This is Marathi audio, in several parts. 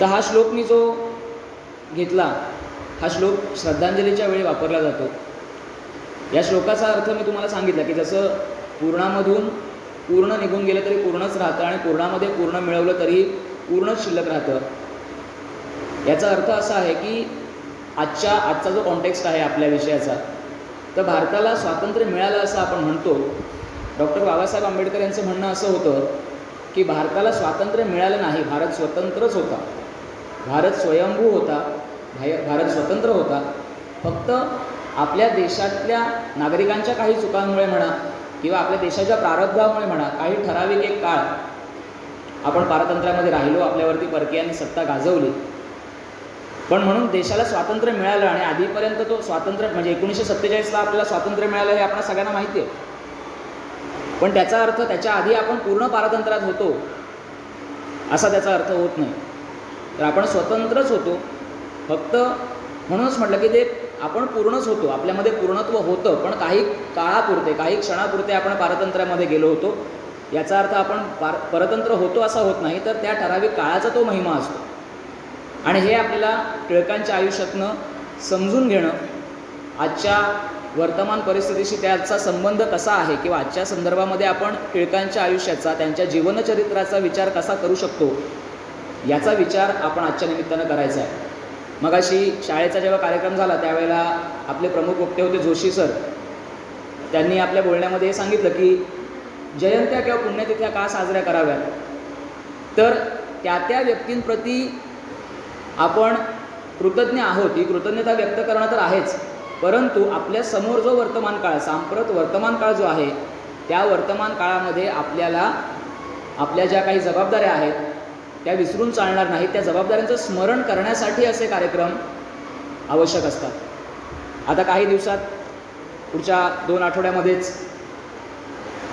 तर हा श्लोक मी जो घेतला हा श्लोक श्रद्धांजलीच्या वेळी वापरला जातो. या श्लोकाचा अर्थ मी तुम्हाला सांगितला की जसं पूर्णामधून पूर्ण निघून गेलं तरी पूर्णच राहतं आणि पूर्णामध्ये पूर्ण मिळवलं तरी पूर्णच शिल्लक राहतं. याचा अर्थ असा आहे की आजच्या आजचा जो कॉन्टेक्स्ट आहे आपल्या विषयाचा तर भारताला स्वातंत्र्य मिळालं असं आपण म्हणतो. डॉक्टर बाबासाहेब आंबेडकर यांचं म्हणणं असं होतं की भारताला स्वातंत्र्य मिळालं नाही भारत स्वतंत्रच होता. भारत स्वयंभू होता भाय भारत स्वतंत्र होता. फक्त आपल्या देशातल्या नागरिकांच्या काही चुकांमुळे म्हणा किंवा आपल्या देशाच्या प्रारब्धामुळे म्हणा काही ठराविक एक काळ आपण पारतंत्र्यामध्ये राहिलो आपल्यावरती परकीयांनी सत्ता गाजवली. पण म्हणून देशाला स्वातंत्र्य मिळालं आणि आधीपर्यंत तो स्वातंत्र्य म्हणजे एकोणीसशे सत्तेचाळीसला आपल्याला स्वातंत्र्य मिळालं हे आपल्या सगळ्यांना माहिती आहे पण त्याचा अर्थ त्याच्या आधी आपण पूर्ण पारतंत्र्यात होतो असा त्याचा अर्थ होत नाही. तर आपण स्वतंत्रच होतो. फक्त म्हणूनच म्हटलं की ते आपण पूर्णच होतो. आपल्यामध्ये पूर्णत्व होतं पण काही काळापुरते काही क्षणापुरते आपण पारतंत्र्यामध्ये गेलो होतो. याचा अर्थ आपण पार परतंत्र होतो असा होत नाही तर त्या ठराविक काळाचा तो महिमा असतो. आणि हे आपल्याला टिळकांच्या आयुष्यातनं समजून घेणं आजच्या वर्तमान परिस्थितीशी त्याचा संबंध कसा आहे किंवा आजच्या संदर्भामध्ये आपण टिळकांच्या आयुष्याचा त्यांच्या जीवनचरित्राचा विचार कसा करू शकतो याचा विचार आपण आजच्या निमित्तानं करायचा आहे. मग अशी शाळेचा जेव्हा कार्यक्रम झाला त्यावेळेला आपले प्रमुख वक्ते होते जोशी सर. त्यांनी आपल्या बोलण्यामध्ये हे सांगितलं की जयंत्या किंवा पुण्यतिथ्या का साजऱ्या कराव्यात? तर त्या त्या व्यक्तींप्रती आपण कृतज्ञ आहोत ही कृतज्ञता व्यक्त करणं तर आहेच. परंतु आपल्यासमोर जो वर्तमान काळ सांप्रत वर्तमान काळ जो आहे त्या वर्तमान काळामध्ये आपल्याला आपल्या ज्या काही जबाबदाऱ्या आहेत त्या विसरून चालणार नाही त्या जबाबदाऱ्यांचं स्मरण करण्यासाठी असे कार्यक्रम आवश्यक असतात. आता काही दिवसात पुढच्या दोन आठवड्यामध्येच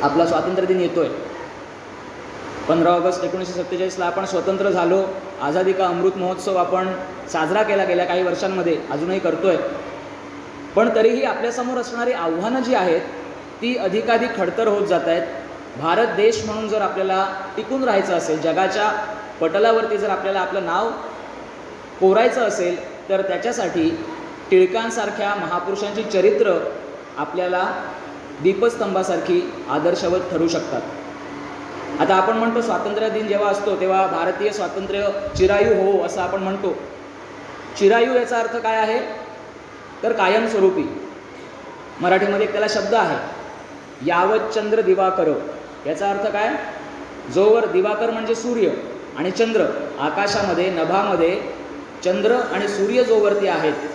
आपला स्वातंत्र्य दिन येतो आहे पंधरा ऑगस्ट एकोणीसशे सत्तेचाळीसला आपण स्वतंत्र झालो. आझादी का अमृत महोत्सव आपण साजरा केला गेल्या काही वर्षांमध्ये अजूनही करतोय. पण तरीही आपल्यासमोर असणारी आव्हानं जी आहेत ती अधिकाधिक खडतर होत जात आहेत. भारत देश म्हणून जर आपल्याला टिकून राहायचं असेल जगाच्या पटलावरती जर आपल्याला आपलं नाव कोरायचं असेल तर त्याच्यासाठी टिळकांसारख्या महापुरुषांची चरित्र आपल्याला दीपस्तंभासारखी आदर्शवत ठरू शकतात. आता आपण म्हणतो स्वातंत्र्य दिन जेव्हा असतो तेव्हा भारतीय स्वातंत्र्य चिरायू हो असं आपण म्हणतो. चिरायू याचा अर्थ काय आहे? तर कायमस्वरूपी. मराठीमध्ये त्याला शब्द आहे. यावत चंद्र दिवाकर. याचा अर्थ काय? जोवर दिवाकर म्हणजे सूर्य. आणि चंद्र आकाशामध्ये नभामध्ये चंद्र आणि सूर्य जोवरती आहेत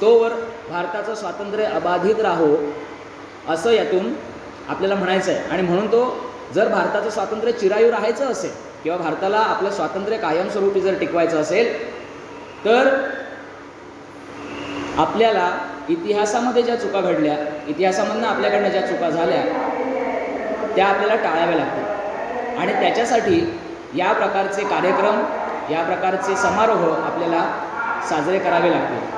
तोवर भारताचं स्वातंत्र्य अबाधित राहो असं यातून आपल्याला म्हणायचं आहे आणि म्हणून तो जर भारताचं स्वातंत्र्य चिरायू राहायचं असेल किंवा भारताला आपलं स्वातंत्र्य कायमस्वरूपी जर टिकवायचं असेल तर आपल्याला इतिहासामध्ये ज्या चुका घडल्या इतिहासामधनं आपल्याकडनं ज्या चुका झाल्या त्या आपल्याला टाळाव्या लागतात. आणि त्याच्यासाठी या प्रकारचे कार्यक्रम या प्रकारचे समारोह आपल्याला साजरे करावे लागतील.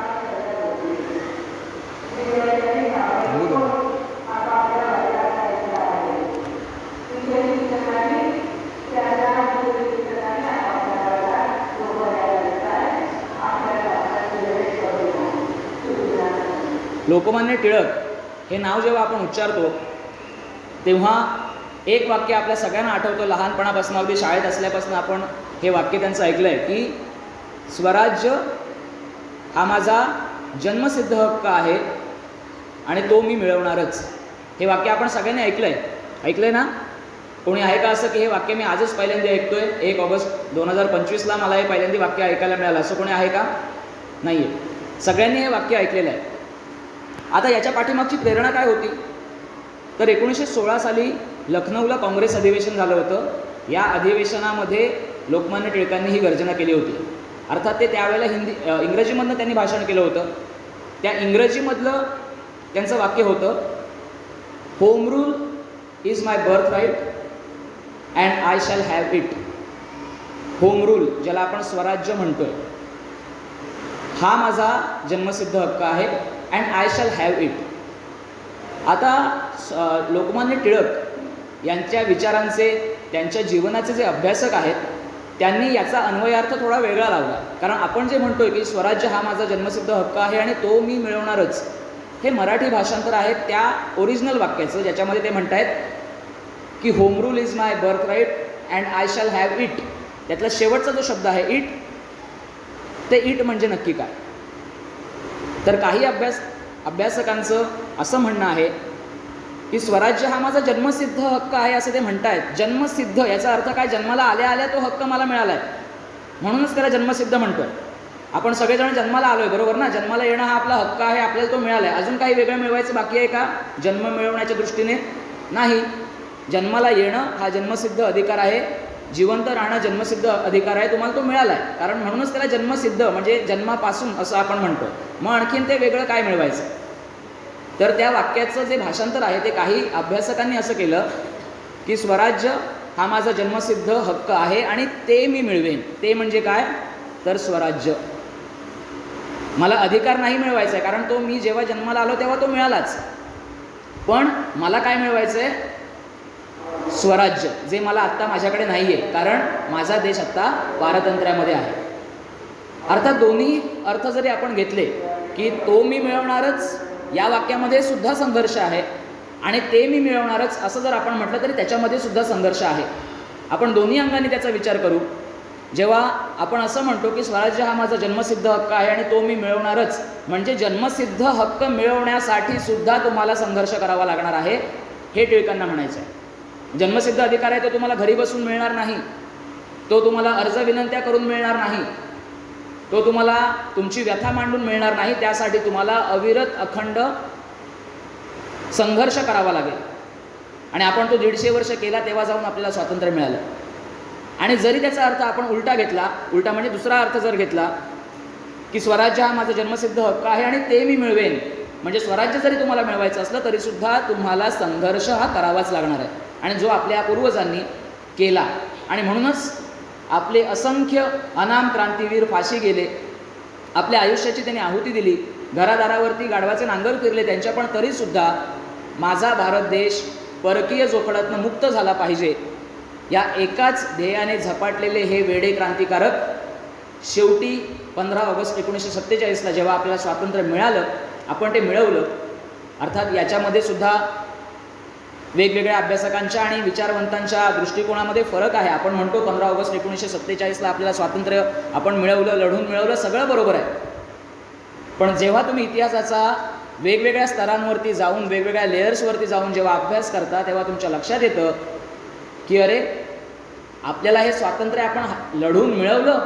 लोकमान्य टिळक हे नाव जेव्हा आपण उच्चारतो तेव्हा एक वाक्य आपल्या सगळ्यांना आठवतं लहानपणापासून अगदी शाळेत असल्यापासून आपण हे वाक्य त्यांचं ऐकलं आहे की स्वराज्य हा माझा जन्मसिद्ध हक्क आहे आणि तो मी मिळवणारच. हे वाक्य आपण सगळ्यांनी ऐकलं आहे ऐकलं आहे ना? कोणी आहे का असं की हे वाक्य मी आजच पहिल्यांदा ऐकतोय? एक ऑगस्ट दोन हजार पंचवीसला मला हे पहिल्यांदा वाक्य ऐकायला मिळालं. असं कोणी आहे का? नाही आहे सगळ्यांनी हे वाक्य ऐकलेलं आहे. आता याच्या पाठीमागची प्रेरणा काय होती? तर एकोणीसशे सोळा साली लखनौला काँग्रेस अधिवेशन झालं होतं. या अधिवेशनामध्ये लोकमान्य टिळकांनी ही गर्जना केली होती. अर्थात ते त्यावेळेला हिंदी इंग्रजीमधनं त्यांनी भाषण केलं होतं. त्या इंग्रजीमधलं त्यांचं वाक्य होतं home rule is my birthright and I shall have it home rule ज्याला आपण स्वराज्य म्हणतोय. हा माझा जन्मसिद्ध हक्क आहे and I shall have it आता स- लोकमान्य टिळक यांच्या विचारांचे त्यांच्या जीवनाचे जे अभ्यासक आहेत त्यांनी याचा अन्वयार्थ थोडा वेगळा लावला. कारण आपण जे म्हणतोय की स्वराज्य हा माझा जन्मसिद्ध हक्क आहे आणि तो मी मिळवणारच हे मराठी भाषांतर आहे त्या ओरिजिनल वाक्याचं ज्याच्यामध्ये ते म्हणत आहेत की home rule is my birthright and I shall have it त्यातला शेवटचा जो शब्द आहे इट ते इट म्हणजे नक्की काय? तर काही अभ्यास अभ्यासकांचं असं म्हणणं आहे की स्वराज्य हा माझा जन्मसिद्ध हक्क आहे असं ते म्हणतायत. जन्मसिद्ध याचा अर्थ काय? जन्माला आल्या आल्या तो हक्क मला मिळाला आहे म्हणूनच त्याला जन्मसिद्ध म्हणतोय. आपण सगळेजण जन्माला आलोय बरोबर ना? जन्माला येणं हा आपला हक्क आहे आपल्याला तो मिळाला आहे अजून काही वेगळं मिळवायचं बाकी आहे का? जन्म मिळवण्याच्या दृष्टीने? नाही. जन्माला येणं हा जन्मसिद्ध अधिकार आहे. जिवंत राहणं जन्मसिद्ध अधिकार आहे. तुम्हाला तो मिळाला आहे कारण म्हणूनच त्याला जन्मसिद्ध म्हणजे जन्मापासून असं आपण म्हणतो मग आणखीन ते वेगळं काय मिळवायचं? तर त्या वाक्याचं जे भाषांतर आहे ते काही अभ्यासकांनी असं केलं की स्वराज्य हा माझा जन्मसिद्ध हक्क आहे आणि ते मी मिळवेन. ते म्हणजे काय? तर स्वराज्य. मला अधिकार नाही मिळवायचा आहे कारण तो मी जेव्हा जन्माला आलो तेव्हा तो मिळालाच. पण मला काय मिळवायचं आहे स्वराज्य जे मला आत्ता माझ्याकडे नाही आहे कारण माझा देश आत्ता पारतंत्र्यामध्ये आहे. अर्थात दोन्ही अर्थ जरी आपण घेतले की तो मी मिळवणारच या वाक्यामध्ये सुद्धा संघर्ष आहे. आणि ते मी मिळवणारच असं जर आपण म्हटलं तरी त्याच्यामध्ये सुद्धा संघर्ष आहे. आपण दोन्ही अंगाने त्याचा विचार करू. जेव्हा आपण असं म्हणतो की स्वराज्य हा माझा जन्मसिद्ध हक्क आहे आणि तो मी मिळवणारच म्हणजे जन्मसिद्ध हक्क मिळवण्यासाठी सुद्धा तुम्हाला संघर्ष करावा लागणार आहे हे टिळकांना म्हणायचं आहे. जन्मसिद्ध अधिकार आहे तो तुम्हाला घरी बसून मिळणार नाही. तो तुम्हाला अर्ज विनंत्या करून मिळणार नाही. तो तुम्हाला तुमची व्यथा मांडून मिळणार नाही त्यासाठी तुम्हाला अविरत अखंड संघर्ष करावा लागेल. आणि आपण तो दीडशे वर्ष केला तेव्हा जाऊन आपल्याला स्वातंत्र्य मिळालं. आणि जरी त्याचा अर्थ आपण उलटा घेतला उलटा म्हणजे दुसरा अर्थ जर घेतला की स्वराज्य हा माझा जन्मसिद्ध हक्क आहे आणि ते मी मिळवेन म्हणजे स्वराज्य जरी तुम्हाला मिळवायचं असलं तरीसुद्धा तुम्हाला संघर्ष हा करावाच लागणार आहे. आणि जो आपल्या पूर्वजांनी केला. आणि म्हणूनच आपले असंख्य अनाम क्रांतीवीर फाशी गेले. आपल्या आयुष्याची त्यांनी आहुती दिली. घरादारावरती गाढवाचे नांगर फिरले. त्यांच्या पण तरीसुद्धा माझा भारत देश परकीय जोखडातनं मुक्त झाला पाहिजे. या एकाच ध्येयाने झपाटलेले हे वेडे क्रांतिकारक शेवटी पंधरा ऑगस्ट एकोणीसशे सत्तेचाळीसला जेव्हा आपल्याला स्वातंत्र्य मिळालं आपण ते मिळवलं अर्थात याच्यामध्ये सुद्धा वेगवेगळ्या अभ्यासकांच्या आणि विचारवंतांच्या दृष्टिकोनामध्ये फरक आहे. आपण म्हणतो पंधरा ऑगस्ट एकोणीसशे सत्तेचाळीसला आपल्याला स्वातंत्र्य आपण मिळवलं लढून मिळवलं सगळं बरोबर आहे. पण जेव्हा तुम्ही इतिहासाचा वेगवेगळ्या स्तरांवरती जाऊन वेगवेगळ्या लेयर्सवरती जाऊन जेव्हा अभ्यास करता तेव्हा तुमच्या लक्षात येतं की अरे आपल्याला हे स्वातंत्र्य आपण हा- लढून मिळवलं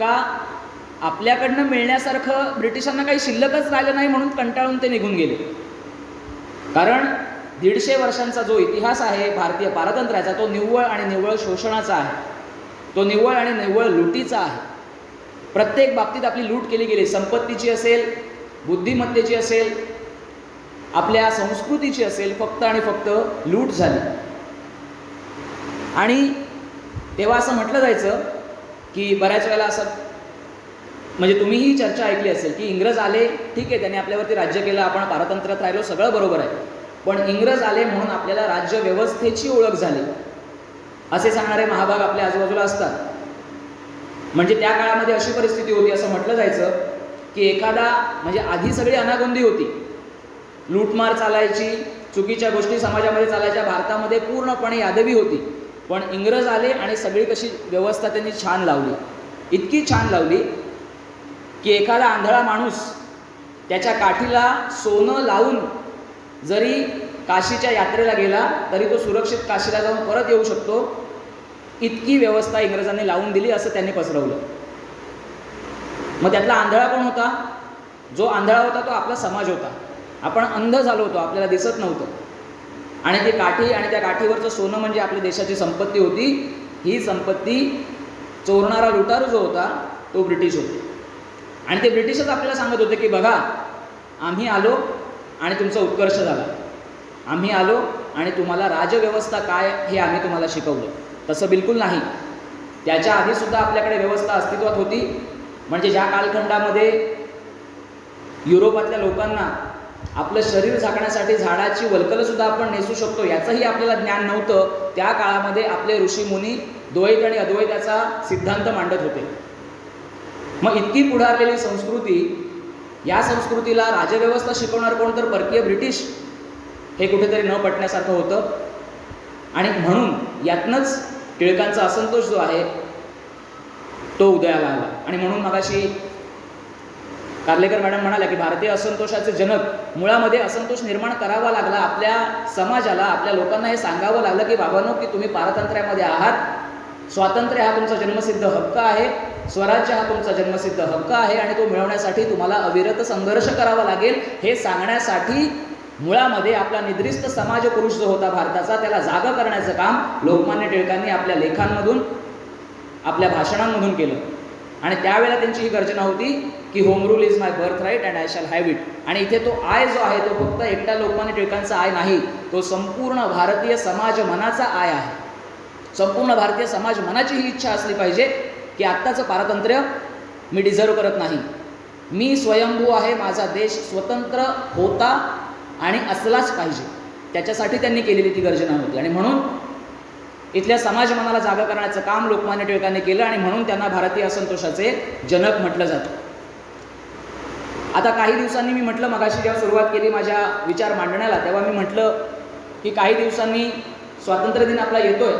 का? आपल्याकडनं मिळण्यासारखं ब्रिटिशांना काही शिल्लकच राहिलं नाही म्हणून कंटाळून ते निघून गेले. कारण दीडशे वर्षांचा जो इतिहास आहे भारतीय पारतंत्र्याचा तो निव्वळ आणि निव्वळ शोषणाचा आहे. तो निव्वळ आणि निव्वळ लुटीचा आहे. प्रत्येक बाबतीत आपली लूट केली गेली. संपत्तीची असेल बुद्धिमत्तेची असेल आपल्या संस्कृतीची असेल फक्त आणि फक्त लूट झाली. आणि तेव्हा असं म्हटलं जायचं की बऱ्याच वेळेला असं म्हणजे तुम्ही ही चर्चा ऐकली असेल की इंग्रज आले ठीक आहे त्यांनी आपल्यावरती राज्य केलं आपण पारतंत्र्यात राहिलो सगळं बरोबर आहे. पण इंग्रज आले म्हणून आपल्याला राज्य व्यवस्थेची ओळख झाली. असे सांगणारे महाभाग आपल्या आजूबाजूला असतात. म्हणजे त्या काळामध्ये अशी परिस्थिती होती असं म्हटलं जायचं की एखादा म्हणजे आधी सगळी अनागोंदी होती. लूटमार चालायची चुकीच्या गोष्टी समाजामध्ये चालायच्या भारतामध्ये पूर्णपणे यादवी होती. पण इंग्रज आले आणि सगळी कशी व्यवस्था त्यांनी छान लावली. इतकी छान लावली की एखादा आंधळा माणूस त्याच्या काठीला सोनं लावून जरी काशीच्या यात्रेला गेला तरी तो सुरक्षित काशीला जाऊन परत येऊ शकतो. इतकी व्यवस्था इंग्रजांनी लावून दिली असं त्यांनी पसरवलं. मग त्यातला आंधळा कोण होता? जो आंधळा होता तो आपला समाज होता. आपण अंध झालो होतो आपल्याला दिसत नव्हतं. आणि ती काठी आणि त्या काठीवरचं सोनं म्हणजे आपल्या देशाची संपत्ती होती. ही संपत्ती चोरणारा लुटारू जो होता तो ब्रिटिश होते. आणि ते ब्रिटिशच आपल्याला सांगत होते की बघा आम्ही आलो आणि तुमचा उत्कर्ष झाला. आम्ही आलो आणि तुम्हाला राजव्यवस्था काय हे आम्ही तुम्हाला शिकवलं. तसं बिलकुल नाही. त्याच्या आधीसुद्धा आपल्याकडे व्यवस्था अस्तित्वात होती. म्हणजे ज्या कालखंडामध्ये युरोपातल्या लोकांना आपलं शरीर झाकण्यासाठी झाडाची वल्कलंसुद्धा आपण नेसू शकतो याचंही आपल्याला ज्ञान नव्हतं. त्या काळामध्ये आपले ऋषीमुनी द्वैत आणि अद्वैताचा सिद्धांत मांडत होते. मग इतकी पुढारलेली संस्कृती या संस्कृतीला राजव्यवस्था शिकवणार कोण तर परकीय ब्रिटिश हे कुठेतरी न पटण्यासारखं होतं. आणि म्हणून यातनंच टिळकांचा असंतोष जो आहे तो उदयाला आला. आणि म्हणून मगाशी कार्लेकर मॅडम म्हणाल्या की भारतीय असंतोषाचे जनक मुळामध्ये असंतोष निर्माण करावा लागला. आपल्या समाजाला आपल्या लोकांना हे सांगावं लागलं की बाबांनो की तुम्ही पारतंत्र्यामध्ये आहात. स्वातंत्र्य हा तुमचा जन्मसिद्ध हक्क आहे. स्वराज्य हा तुमचा जन्मसिद्ध हक्क आहे आणि तो मिळवण्यासाठी तुम्हाला अविरत संघर्ष करावा लागेल. हे सांगण्यासाठी मुळामध्ये आपला निद्रिस्त समाज पुरुष जो होता भारताचा त्याला जागा करण्याचं काम लोकमान्य टिळकांनी आपल्या लेखांमधून आपल्या भाषणांमधून केलं. आणि त्यावेळेला त्यांची ही गर्जना होती की home rule is my birthright and I shall have it आणि इथे तो आय जो आहे तो फक्त एकट्या लोकमान्य टिळकांचा आय नाही तो संपूर्ण भारतीय समाज मनाचा आय आहे. संपूर्ण भारतीय समाज मनाची ही इच्छा असली पाहिजे की आत्ताचं पारतंत्र्य मी डिझर्व करत नाही. मी स्वयंभू आहे माझा देश स्वतंत्र होता आणि असलाच पाहिजे. त्याच्यासाठी त्यांनी केलेली ती गर्जना होती. आणि म्हणून इथल्या समाज मनाला जागा करण्याचं काम लोकमान्य टिळकांनी केलं आणि म्हणून त्यांना भारतीय असंतोषाचे जनक म्हटलं जातं. आता काही दिवसांनी मी म्हटलं मगाशी जेव्हा सुरुवात केली माझ्या विचार मांडण्याला तेव्हा मी म्हटलं की काही दिवसांनी स्वातंत्र्य दिन आपला येतोय.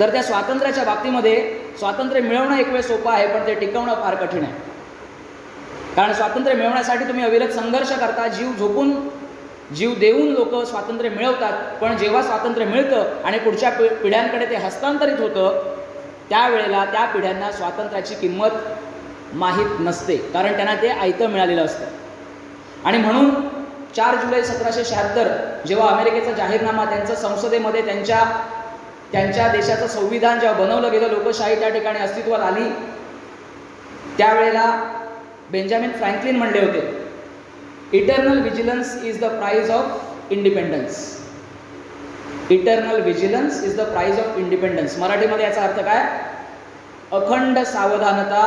तर त्या स्वातंत्र्याच्या बाबतीमध्ये स्वातंत्र्य मिळवणं एक वेळ सोपं आहे पण ते टिकवणं फार कठीण आहे. कारण स्वातंत्र्य मिळवण्यासाठी तुम्ही अविरत संघर्ष करता जीव झोपून जीव देऊन लोक स्वातंत्र्य मिळवतात पण जेव्हा स्वातंत्र्य मिळतं आणि पुढच्या पि पिढ्यांकडे ते हस्तांतरित होतं त्यावेळेला त्या पिढ्यांना स्वातंत्र्याची किंमत माहीत नसते कारण त्यांना ते आयतं मिळालेलं असतं. आणि म्हणून चार जुलै सतराशे शहात्तर जेव्हा अमेरिकेचा जाहीरनामा त्यांचं संसदेमध्ये त्यांच्या त्यांच्या देशाचं संविधान जेव्हा बनवलं गेलं लोकशाही त्या ठिकाणी अस्तित्वात आली. त्यावेळेला बेंजामिन फ्रँकलिन म्हणले होते eternal vigilance is the price of independence. Eternal vigilance is the price of independence. मराठीमध्ये याचा अर्थ काय? अखंड सावधानता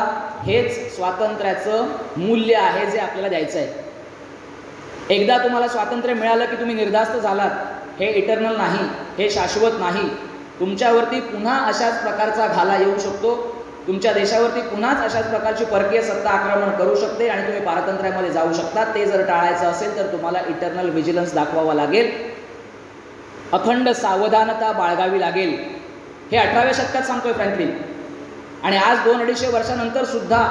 हेच स्वातंत्र्याचं मूल्य आहे जे आपल्याला द्यायचं आहे एकदा तुम्हाला स्वातंत्र्य मिळालं की तुम्ही निर्धास्त झालात हे इटर्नल नाही हे शाश्वत नाही. तुमच्यावरती पुन्हा अशाच प्रकारचा घाला येऊ शकतो. तुमच्या देशावरती पुन्हाच अशाच प्रकारची परकीय सत्ता आक्रमण करू शकते आणि तुम्ही पारतंत्र्यामध्ये जाऊ शकता. ते जर टाळायचं असेल तर तुम्हाला इटर्नल व्हिजिलन्स दाखवावा लागेल. अखंड सावधानता बाळगावी लागेल. हे अठराव्या शतकात सांगतोय फ्रँकलिन. आणि आज दोन अडीचशे वर्षानंतर सुद्धा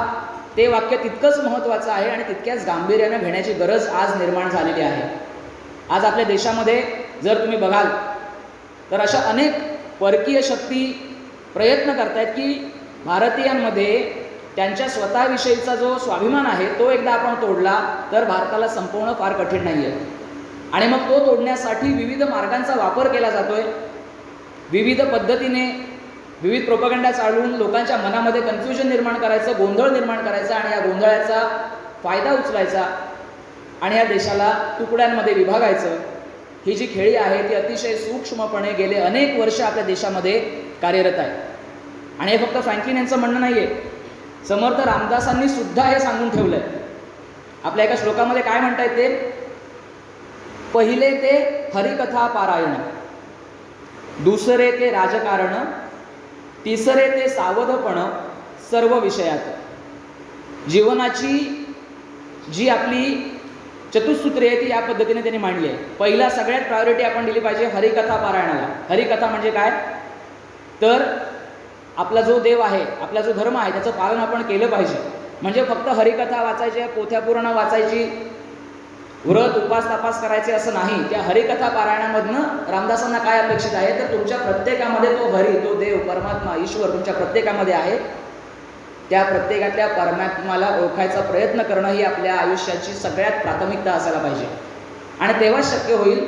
ते वाक्य तितकंच महत्त्वाचं आहे आणि तितक्याच गांभीर्यानं घेण्याची गरज आज निर्माण झालेली आहे. आज आपल्या देशामध्ये जर तुम्ही बघाल तर अशा अनेक परकीय शक्ती प्रयत्न करतायत की भारतीयांमध्ये त्यांच्या स्वतःविषयीचा जो स्वाभिमान आहे तो एकदा आपण तोडला तर भारताला संपवणं फार कठीण नाही आहे आणि मग तो तोडण्यासाठी विविध मार्गांचा वापर केला जातोय. विविध पद्धतीने विविध प्रोपगंडा चालवून लोकांच्या मनामध्ये कन्फ्युजन निर्माण करायचं गोंधळ निर्माण करायचा आणि या गोंधळाचा फायदा उचलायचा आणि या देशाला तुकड्यांमध्ये विभागायचं. ही जी खेळी आहे ती अतिशय सूक्ष्मपणे गेले अनेक वर्ष आपल्या देशामध्ये कार्यरत आहे. आणि हे फक्त फ्रँकलिन यांचं म्हणणं नाही आहे समर्थ रामदासांनी सुद्धा हे सांगून ठेवलं आहे आपल्या एका श्लोकामध्ये काय म्हणता येते पहिले ते हरिकथा पारायण दुसरे ते राजकारण तिसरे ते सावधपण सर्व विषयात. जीवनाची जी आपली चतुसूत्रे आहे ती या पद्धतीने त्यांनी मांडली आहे. पहिला सगळ्यात प्रायोरिटी आपण दिली पाहिजे हरिकथा पारायणाला. हरिकथा म्हणजे काय? तर आपला जो देव आहे आपला जो धर्म आहे त्याचं पालन आपण केलं पाहिजे. म्हणजे फक्त हरिकथा वाचायची पोथ्या पूर्ण वाचायची व्रत उपास तपास करायचे असं नाही. त्या हरिकथा पारायणामधनं रामदासांना काय अपेक्षित आहे? तर तुमच्या प्रत्येकामध्ये तो हरी तो देव परमात्मा ईश्वर तुमच्या प्रत्येकामध्ये आहे. त्या प्रत्येकातल्या परमात्माला ओळखायचा प्रयत्न करणं ही आपल्या आयुष्याची सगळ्यात प्राथमिकता असायला पाहिजे. आणि तेव्हाच शक्य होईल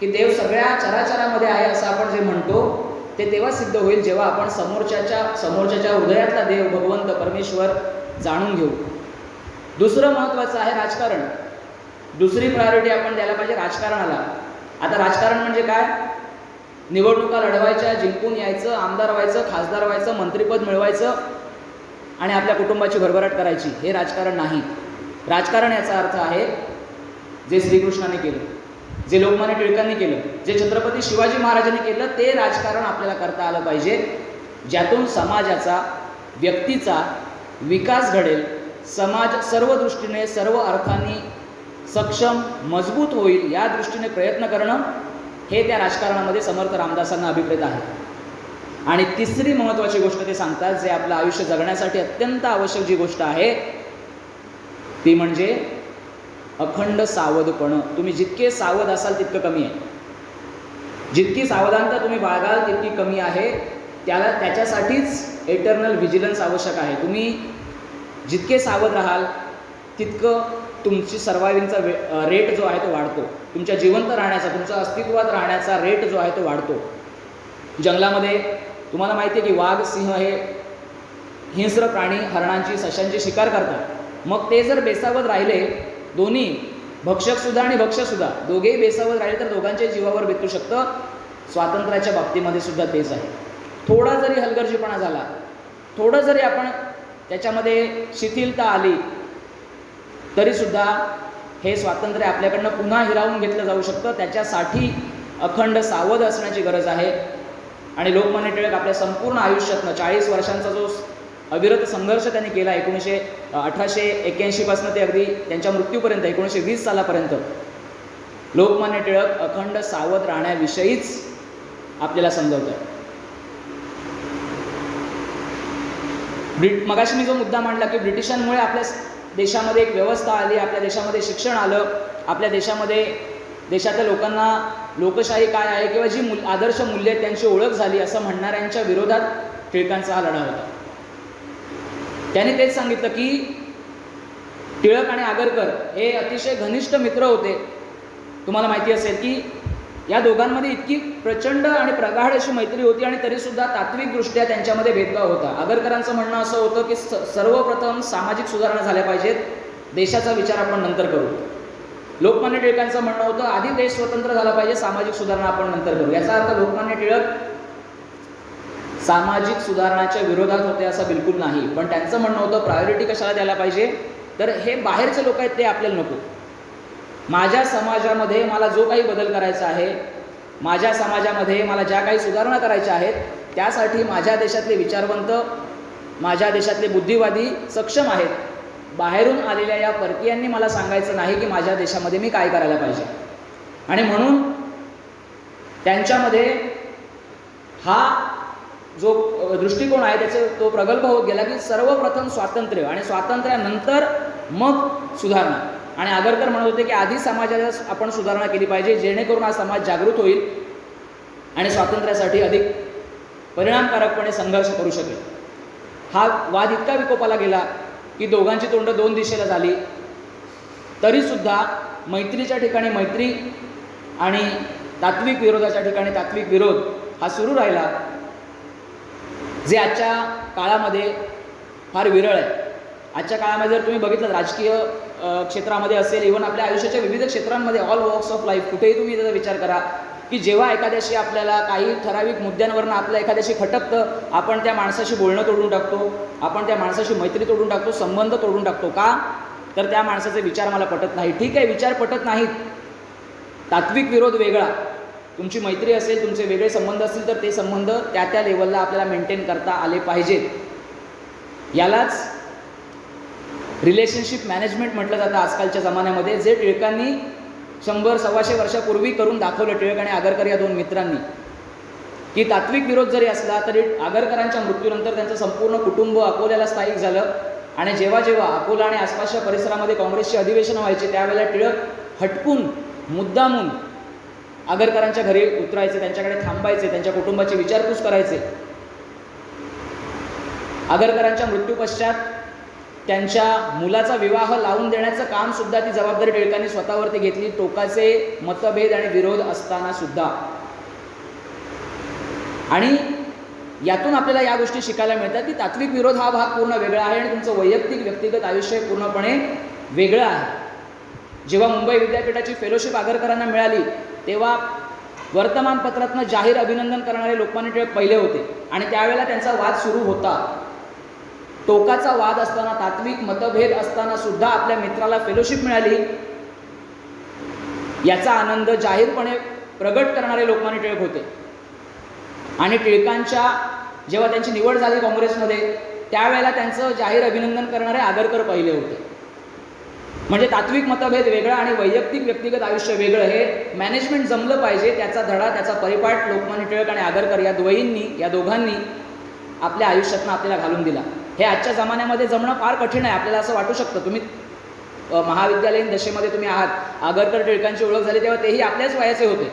की देव सगळ्या चराचरामध्ये आहे असं आपण जे म्हणतो ते तेव्हा सिद्ध होईल जेव्हा आपण समोरच्याच्या समोरच्याच्या हृदयातला देव भगवंत परमेश्वर जाणून घेऊ. दुसरं महत्त्वाचं आहे राजकारण. दुसरी प्रायोरिटी आपण द्यायला पाहिजे राजकारणाला. आता राजकारण म्हणजे काय? निवडणुका लढवायच्या जिंकून यायचं आमदार व्हायचं खासदार व्हायचं मंत्रिपद मिळवायचं आणि आपल्या कुटुंबाची भरभराट करायची हे राजकारण नाही. राजकारण याचा अर्थ आहे जे श्रीकृष्णाने केलं जे लोकमान्य टिळकांनी केलं जे छत्रपती शिवाजी महाराजांनी केलं ते राजकारण आपल्याला करता आलं पाहिजे ज्यातून समाजाचा व्यक्तीचा विकास घडेल समाज सर्व दृष्टीने सर्व अर्थाने सक्षम मजबूत होईल या दृष्टीने प्रयत्न करणं हे त्या राजकारणामध्ये समर्थ रामदासांना अभिप्रेत आहे. आणि तिसरी महत्त्वाची गोष्ट ते सांगतात जे आपलं आयुष्य जगण्यासाठी अत्यंत आवश्यक जी गोष्ट आहे ती म्हणजे अखंड सावधपणं. तुम्ही जितके सावध असाल तितकं कमी आहे. जितकी सावधानता तुम्ही बाळगाल तितकी कमी आहे. त्याला त्याच्यासाठीच एटर्नल व्हिजिलन्स आवश्यक आहे. तुम्ही जितके सावध राहाल तितकं तुमची सर्वायविंगचा वे रेट जो आहे तो वाढतो. तुमच्या जिवंत राहण्याचा तुमचा अस्तित्वात राहण्याचा रेट जो आहे तो वाढतो. जंगलामध्ये तुम्हाला माहिती आहे की वाघ सिंह हे हिंस्र प्राणी हरणांची सशांची शिकार करतात. मग ते जर बेसावत राहिले दोन्ही भक्षकसुद्धा आणि भक्षकसुद्धा दोघेही बेसावत राहिले तर दोघांच्या जीवावर बेतू शकतं. स्वातंत्र्याच्या बाबतीमध्ये सुद्धा तेच आहे. थोडा जरी हलगर्जीपणा झाला थोडं जरी आपण त्याच्यामध्ये शिथिलता आली तरीसुद्धा हे स्वातंत्र्य आपल्याकडनं पुन्हा हिरावून घेतलं जाऊ शकतं. त्याच्यासाठी अखंड सावध असण्याची गरज आहे. आणि लोकमान्य टिळक आपल्या संपूर्ण आयुष्यातनं चाळीस वर्षांचा जो अविरत संघर्ष त्यांनी केला एकोणीसशे अठराशे एक्क्याऐंशीपासून ते अगदी त्यांच्या मृत्यूपर्यंत एकोणीसशे वीस सालापर्यंत. लोकमान्य टिळक अखंड सावध राहण्याविषयीच आपल्याला समजवतं ब्रिट मगाशी मी जो मुद्दा मांडला की ब्रिटिशांमुळे आपल्या देशामध्ये एक व्यवस्था आली आपल्या देशामध्ये शिक्षण आलं आपल्या देशामध्ये देशातल्या लोकांना लोकशाही काय आहे किंवा जी मूल आदर्श मूल्य आहेत त्यांची ओळख झाली असं म्हणणाऱ्यांच्या विरोधात टिळकांचा हा लढा होता. त्यांनी तेच सांगितलं की टिळक आणि आगरकर हे अतिशय घनिष्ठ मित्र होते. तुम्हाला माहिती असेल की या दोघांमध्ये इतकी प्रचंड आणि प्रगाढ अशी मैत्री होती आणि तरीसुद्धा तात्विकदृष्ट्या त्यांच्यामध्ये भेदभाव होता. आगरकरांचं म्हणणं असं होतं की स सर्वप्रथम सामाजिक सुधारणा झाल्या पाहिजेत. देशाचा विचार आपण नंतर करू. लोकमान्य टिळकांचं म्हणणं होतं आधी देश स्वतंत्र झाला पाहिजे सामाजिक सुधारणा आपण नंतर करू. याचा अर्थ लोकमान्य टिळक सामाजिक सुधारणाच्या विरोधात होते असं बिलकुल नाही. पण त्यांचं म्हणणं होतं प्रायोरिटी कशाला द्यायला पाहिजे? तर हे बाहेरचे लोक आहेत ते आपल्याला नको. माझ्या समाजामध्ये मला जो काही बदल करायचा आहे माझ्या समाजामध्ये मला ज्या काही सुधारणा करायच्या आहेत त्यासाठी माझ्या देशातले विचारवंत माझ्या देशातले बुद्धिवादी सक्षम आहेत. बाहेरून आलेल्या या परकीयांनी मला सांगायचं नाही की माझ्या देशामध्ये मी काय करायला पाहिजे. आणि म्हणून त्यांच्यामध्ये हा जो दृष्टिकोन आहे त्याचा तो प्रगल्भ होत गेला की सर्वप्रथम स्वातंत्र्य आणि स्वातंत्र्यानंतर मग सुधारणा. आणि आगरकर म्हणत होते की आधी समाजाला आपण सुधारणा केली पाहिजे जेणेकरून हा समाज जागृत होईल आणि स्वातंत्र्यासाठी अधिक परिणामकारकपणे संघर्ष करू शकेल. हा वाद इतका विकोपाला गेला की दोघांची तोंड दोन दिशेला झाली. तरीसुद्धा मैत्रीच्या ठिकाणी मैत्री आणि तात्विक विरोधाच्या ठिकाणी तात्विक विरोध हा सुरू राहिला जे आजच्या काळामध्ये फार विरळ आहे. आजच्या काळामध्ये जर तुम्ही बघितलं राजकीय क्षेत्रामध्ये असेल इव्हन आपल्या आयुष्याच्या विविध क्षेत्रांमध्ये ऑल वॉक्स ऑफ लाईफ कुठेही तुम्ही त्याचा विचार करा की जेव्हा एखाद्याशी आपल्याला काही ठराविक मुद्द्यांवरनं आपलं एखाद्याशी खटकतं आपण त्या माणसाशी बोलणं तोडून टाकतो आपण त्या माणसाशी मैत्री तोडून टाकतो संबंध तोडून टाकतो का? तर त्या माणसाचे विचार मला पटत नाही ठीक आहे विचार पटत नाहीत. तात्विक विरोध वेगळा. तुमची मैत्री असेल तुमचे वेगळे संबंध असतील तर ते संबंध त्या त्या लेवलला आपल्याला मेंटेन करता आले पाहिजेत. यालाच रिलेशनशिप मॅनेजमेंट म्हटलं जातं आजकालच्या जमान्यामध्ये. जे टिळकांनी शंभर सव्वाशे वर्षापूर्वी करून दाखवलं टिळक आणि आगरकर या दोन मित्रांनी. की तात्विक विरोध जरी असला तरी आगरकरांच्या मृत्यूनंतर त्यांचं संपूर्ण कुटुंब अकोल्याला स्थायिक झालं. आणि जेव्हा जेव्हा अकोला आणि आसपासच्या परिसरामध्ये काँग्रेसचे अधिवेशन व्हायचे त्यावेळेला टिळक हटकून मुद्दामून आगरकरांच्या घरी उतरायचे त्यांच्याकडे थांबायचे त्यांच्या कुटुंबाची विचारपूस करायचे. आगरकरांच्या मृत्यूपश्चात त्यांच्या मुलाचा विवाह लावून देण्याचं काम सुद्धा ती जबाबदारी टिळकांनी स्वतःवरती घेतली. टोकाचे मतभेद आणि विरोध असताना सुद्धा. आणि यातून आपल्याला या गोष्टी शिकायला मिळतात की तात्विक विरोध हा भाग पूर्ण वेगळा आहे आणि तुमचं वैयक्तिक व्यक्तिगत आयुष्य पूर्णपणे वेगळं आहे. जेव्हा मुंबई विद्यापीठाची फेलोशिप आगरकरांना मिळाली तेव्हा वर्तमानपत्रातनं जाहीर अभिनंदन करणारे लोकमान्य टिळक पहिले होते आणि त्यावेळेला त्यांचा वाद सुरू होता. टोकाचा वाद असताना तात्विक मतभेद असताना सुद्धा आपल्या मित्राला फेलोशिप मिळाली. याचा आनंद जाहीरपणे प्रगट करणारे लोकमान्य टिळक होते. आणि टिळकांच्या जेव्हा त्यांची निवड झाली काँग्रेसमध्ये त्यावेळेला त्यांचं जाहीर अभिनंदन करणारे आगरकर पहिले होते. म्हणजे तात्विक मतभेद वेगळा आणि वैयक्तिक व्यक्तिगत आयुष्य वेगळं हे मॅनेजमेंट जमलं पाहिजे त्याचा धडा त्याचा परिपाठ लोकमान्य टिळक आणि आगरकर या द्वयींनी या दोघांनी आपल्या आयुष्यातनं आपल्याला घालून दिला. हे आजच्या जमान्यामध्ये जमणं फार कठीण आहे आपल्याला असं वाटू शकतं. तुम्ही महाविद्यालयीन दशेमध्ये तुम्ही आहात आगरकर टिळकांची ओळख झाली तेव्हा तेही आपल्याच वयाचे होते.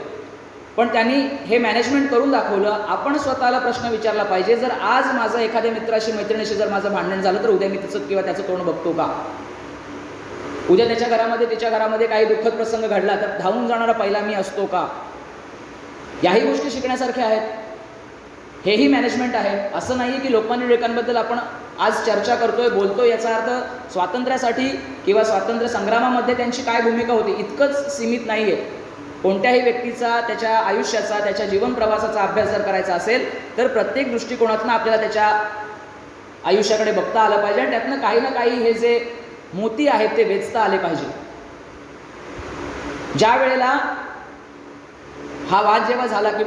पण त्यांनी हे मॅनेजमेंट करून दाखवलं आपण स्वतःला प्रश्न विचारला पाहिजे जर आज माझं एखाद्या मित्राशी मैत्रिणीशी जर माझं भांडण झालं तर उद्या मी तिचं किंवा त्याचं तोंड बघतो का? उद्या त्याच्या घरामध्ये तिच्या घरामध्ये काही दुःखद प्रसंग घडला तर धावून जाणारा पहिला मी असतो का? याही गोष्टी शिकण्यासारख्या आहेत. हेही मॅनेजमेंट आहे. असं नाही आहे की लोकमान्य टिळकांबद्दल आपण आज चर्चा करतोय बोलतोय याचा अर्थ स्वातंत्र्यासाठी किंवा स्वातंत्र्य संग्रामामध्ये त्यांची काय भूमिका होती इतकंच सीमित नाही आहे कोणत्याही व्यक्तीचा त्याच्या आयुष्याचा त्याच्या जीवन प्रवासाचा अभ्यास जर करायचा असेल तर प्रत्येक दृष्टिकोनातनं आपल्याला त्याच्या आयुष्याकडे बघता आलं पाहिजे आणि त्यातनं काही ना काही हे जे मोती आहेत ते वेचता आले पाहिजे. ज्या वेळेला हा वाद जेव्हा झाला की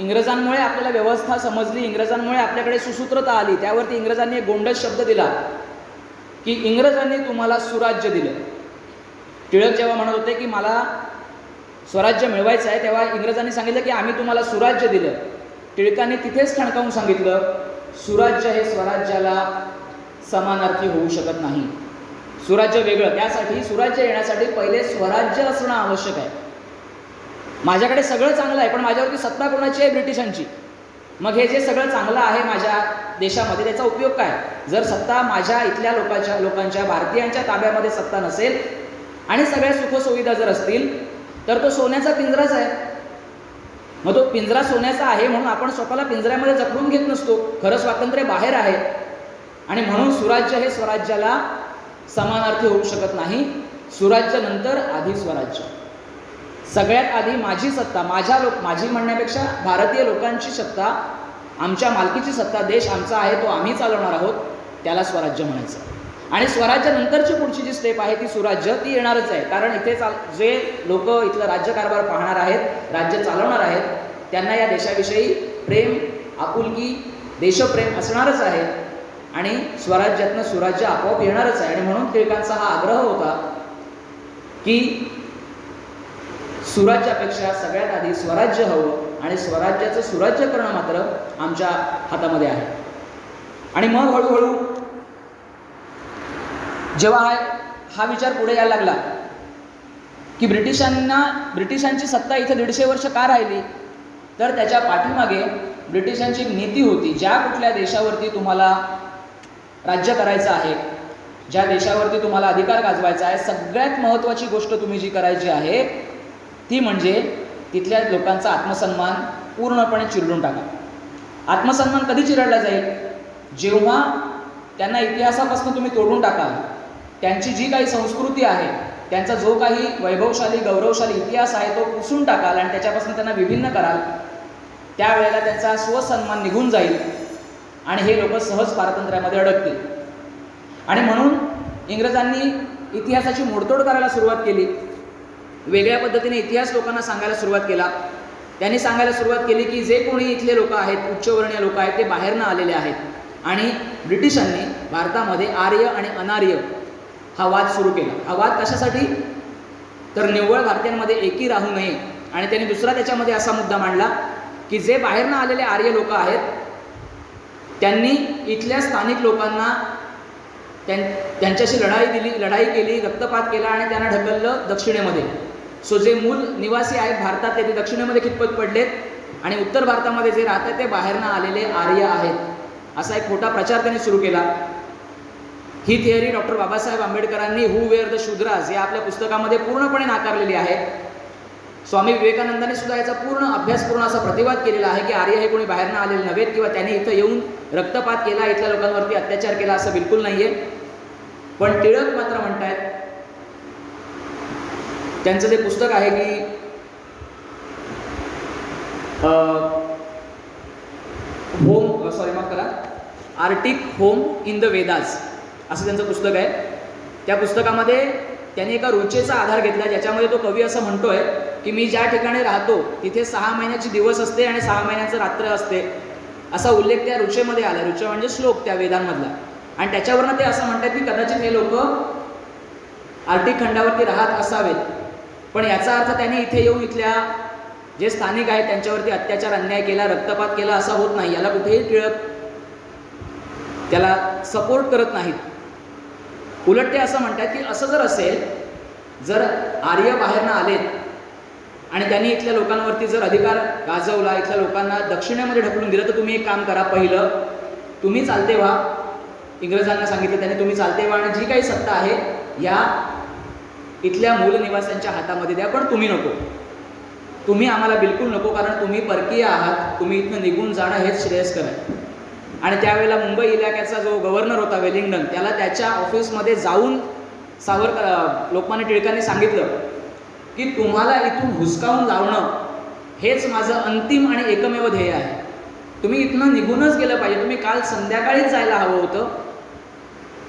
इंग्रजांमुळे आपल्याला व्यवस्था समजली इंग्रजांमुळे आपल्याकडे सुसूत्रता आली त्यावरती इंग्रजांनी एक गोंडस शब्द दिला की इंग्रजांनी तुम्हाला सुराज्य दिलं. टिळक जेव्हा म्हणत होते की मला स्वराज्य मिळवायचं आहे तेव्हा इंग्रजांनी सांगितलं की आम्ही तुम्हाला सुराज्य दिलं. टिळकांनी तिथेच ठणकावून सांगितलं सुराज्य हे स्वराज्याला समानार्थी होऊ शकत नाही. सुराज्य वेगळं त्यासाठी सुराज्य येण्यासाठी पहिले स्वराज्य असणं आवश्यक आहे. माझ्याकडे सगळं चांगलं आहे पण माझ्यावरती सत्ता कोणाची आहे? ब्रिटिशांची. मग हे जे सगळं चांगलं आहे माझ्या देशामध्ये त्याचा उपयोग काय? जर सत्ता माझ्या इथल्या लोकांच्या लोकांच्या भारतीयांच्या ताब्यामध्ये सत्ता नसेल आणि सगळ्या सुखसुविधा जर असतील तर तो सोन्याचा पिंजराच आहे. मग तो पिंजरा सोन्याचा आहे म्हणून आपण स्वतःला पिंजऱ्यामध्ये जखडून घेत नसतो. खरं स्वातंत्र्य बाहेर आहे. आणि म्हणून सुराज्य हे स्वराज्याला समानार्थी होऊ शकत नाही. सुराज्यानंतर आधी स्वराज्य. सगळ्यात आधी माझी सत्ता माझ्या लोक माझी म्हणण्यापेक्षा भारतीय लोकांची सत्ता आमच्या मालकीची सत्ता देश आमचा आहे तो आम्ही चालवणार आहोत त्याला स्वराज्य म्हणायचं. आणि स्वराज्यानंतरची पुढची जी स्टेप आहे ती सुराज्य ती येणारच आहे. कारण इथे चाल जे लोक इथलं राज्यकारभार पाहणार आहेत राज्य चालवणार आहेत त्यांना या देशाविषयी प्रेम आपुलकी देशप्रेम असणारच आहे. आणि स्वराज्यातनं सुराज्य आपोआप येणारच आहे. आणि म्हणून टिळकांचा हा आग्रह होता की सुराज्यापेक्षा सगळ्यात आधी स्वराज्य हवं आणि स्वराज्याचं सुराज्य करणं मात्र आमच्या हातामध्ये आहे. आणि मग हळूहळू जेव्हा हा हा विचार पुढे यायला लागला की ब्रिटिशांना ब्रिटिशांची सत्ता इथं दीडशे वर्ष का राहिली? तर त्याच्या पाठीमागे ब्रिटिशांची एक नीती होती ज्या कुठल्या देशावरती तुम्हाला राज्य करायचं आहे ज्या देशावरती तुम्हाला अधिकार गाजवायचा आहे सगळ्यात महत्त्वाची गोष्ट तुम्ही जी करायची आहे ती म्हणजे तिथल्या लोकांचा आत्मसन्मान पूर्णपणे चिरडून टाका. आत्मसन्मान कधी चिरडला जाईल? जेव्हा त्यांना इतिहासापासून तुम्ही तोडून टाकाल त्यांची जी काही संस्कृती आहे त्यांचा जो काही वैभवशाली गौरवशाली इतिहास आहे तो पुसून टाकाल आणि त्याच्यापासून त्यांना विभिन्न कराल त्यावेळेला त्यांचा स्वसन्मान निघून जाईल आणि हे लोक सहज पारतंत्र्यामध्ये अडकतील. आणि म्हणून इंग्रजांनी इतिहासाची मोडतोड करायला सुरुवात केली. वेगळ्या पद्धतीने इतिहास लोकांना सांगायला सुरुवात केला. त्यांनी सांगायला सुरुवात केली की जे कोणी इथले लोक आहेत उच्चवर्णीय लोक आहेत ते बाहेरनं आलेले आहेत. आणि ब्रिटिशांनी भारतामध्ये आर्य आणि अनार्य हा वाद सुरू केला. हा वाद कशासाठी? तर निव्वळ भारतीयांमध्ये एकी राहू नये. आणि त्यांनी दुसरा त्याच्यामध्ये असा मुद्दा मांडला की जे बाहेरनं आलेले आर्य लोक आहेत त्यांनी इथल्या स्थानिक लोकांना त्यां त्यांच्याशी लढाई दिली लढाई केली रक्तपात केला आणि त्यांना ढकललं दक्षिणेमध्ये. सो जे मूल निवासी आहेत भारतात ते दक्षिणेमध्ये कितपत पडलेत? आणि उत्तर भारतामध्ये जे राहतात ते बाहेरनं आलेले आर्य आहेत. असा एक खोटा प्रचार त्यांनी सुरू केला. ही थिअरी डॉक्टर बाबासाहेब आंबेडकरांनी हू वेअर द शुद्राज या आपल्या पुस्तकामध्ये पूर्णपणे नाकारलेली आहे. स्वामी विवेकानंदाने सुद्धा याचा पूर्ण अभ्यासपूर्ण असा प्रतिवाद केलेला आहे की आर्य हे कोणी बाहेरनं आलेले नव्हेत किंवा त्यांनी इथं येऊन रक्तपात केला इथल्या लोकांवरती अत्याचार केला असं बिलकुल नाही आहे पण टिळक मात्र म्हणतायत त्यांचं जे पुस्तक आहे की होम सॉरी माफ करा. Arctic home in the Vedas. असं त्यांचं पुस्तक आहे. त्या पुस्तकामध्ये त्यांनी एका रुचेचा आधार घेतला ज्याच्यामध्ये तो कवी असं म्हणतोय की मी ज्या ठिकाणी राहतो तिथे सहा महिन्याची दिवस असते आणि सहा महिन्याचं रात्र असते. असा उल्लेख त्या रुचेमध्ये आला. रुच म्हणजे श्लोक त्या वेदांमधला. आणि त्याच्यावरनं ते असं म्हणतात की कदाचित हे लोक आर्टिक खंडावरती राहत असावेत. पण याचा अर्थ त्यांनी इथे येऊन इथल्या जे स्थानिक आहेत त्यांच्यावरती अत्याचार अन्याय केला रक्तपात केला असा होत नाही. याला कुठेही टिळक त्याला सपोर्ट करत नाहीत. उलट ते असं म्हणतात की असं जर असेल जर आर्य बाहेरनं आलेत आणि त्यांनी इथल्या लोकांवरती जर अधिकार गाजवला इथल्या लोकांना दक्षिणेमध्ये ढकलून दिलं तर तुम्ही एक काम करा. पहिलं तुम्ही चालते व्हा. इंग्रजांना सांगितलं त्याने तुम्ही चालते व्हा. आणि जी काही सत्ता आहे या इथल्या मूलनिवास्यांच्या हातामध्ये द्या पण तुम्ही नको. तुम्ही आम्हाला बिलकुल नको कारण तुम्ही परकीय आहात. तुम्ही इथनं निघून जाणं हेच श्रेयस्कर आहे. आणि त्यावेळेला मुंबई इलाक्याचा जो गव्हर्नर होता वेलिंग्टन त्याला त्याच्या ऑफिसमध्ये जाऊन सावरकर लोकमान्य टिळकांनी सांगितलं की तुम्हाला इथून हुसकावून लावणं हेच माझं अंतिम आणि एकमेव ध्येय आहे. तुम्ही इथनं निघूनच गेलं पाहिजे. तुम्ही काल संध्याकाळीच जायला हवं होतं.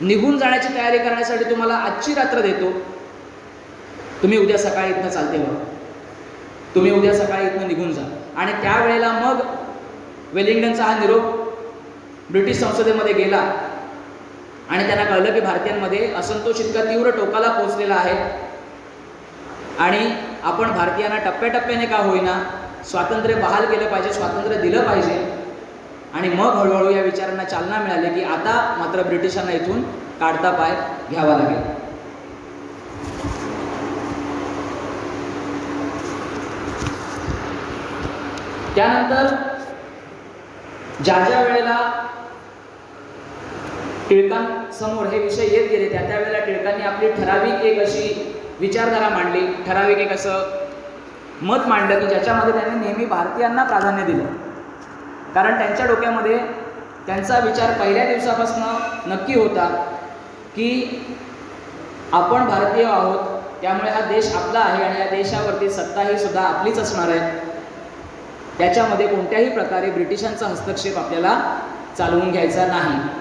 निघून जाण्याची तयारी करण्यासाठी तुम्हाला आजची रात्र देतो. तुम्ही उद्या सकाळी इथनं चालते व्हा तुम्ही उद्या सकाळी इथनं निघून जा. आणि त्यावेळेला मग वेलिंग्टनचा हा निरोप ब्रिटिश संसदेमध्ये गेला. आणि त्यांना कळलं की भारतीयांमध्ये असंतोष इतका तीव्र टोकाला पोहोचलेला आहे. आणि आपण भारतीयांना टप्प्याटप्प्याने का होईना स्वातंत्र्य बहाल केलं पाहिजे स्वातंत्र्य दिलं पाहिजे. आणि मग हळूहळू या विचारांना चालना मिळाली की आता मात्र ब्रिटिशांना इथून काढता पाय घ्यावा लागेल. त्यानंतर ज्या ज्या वेळेला टिळकांसमोर हे विषय येत गेले त्या त्या वेळेला टिळकांनी आपली ठराविक एक अशी विचारधारा मांडली. ठराविक एक असं मत मांडलं की ज्याच्यामध्ये त्यांनी नेहमी भारतीयांना प्राधान्य दिलं. कारण त्यांच्या डोक्यामध्ये त्यांचा विचार पहिल्या दिवसापासून नक्की होता की आपण भारतीय आहोत त्यामुळे हा देश आपला आहे आणि या देशावरती सत्ता ही सुद्धा आपलीच असणार आहे. त्याच्यामध्ये कोणत्याही प्रकारे ब्रिटिशांचा हस्तक्षेप आपल्याला चालवून घ्यायचा नाही.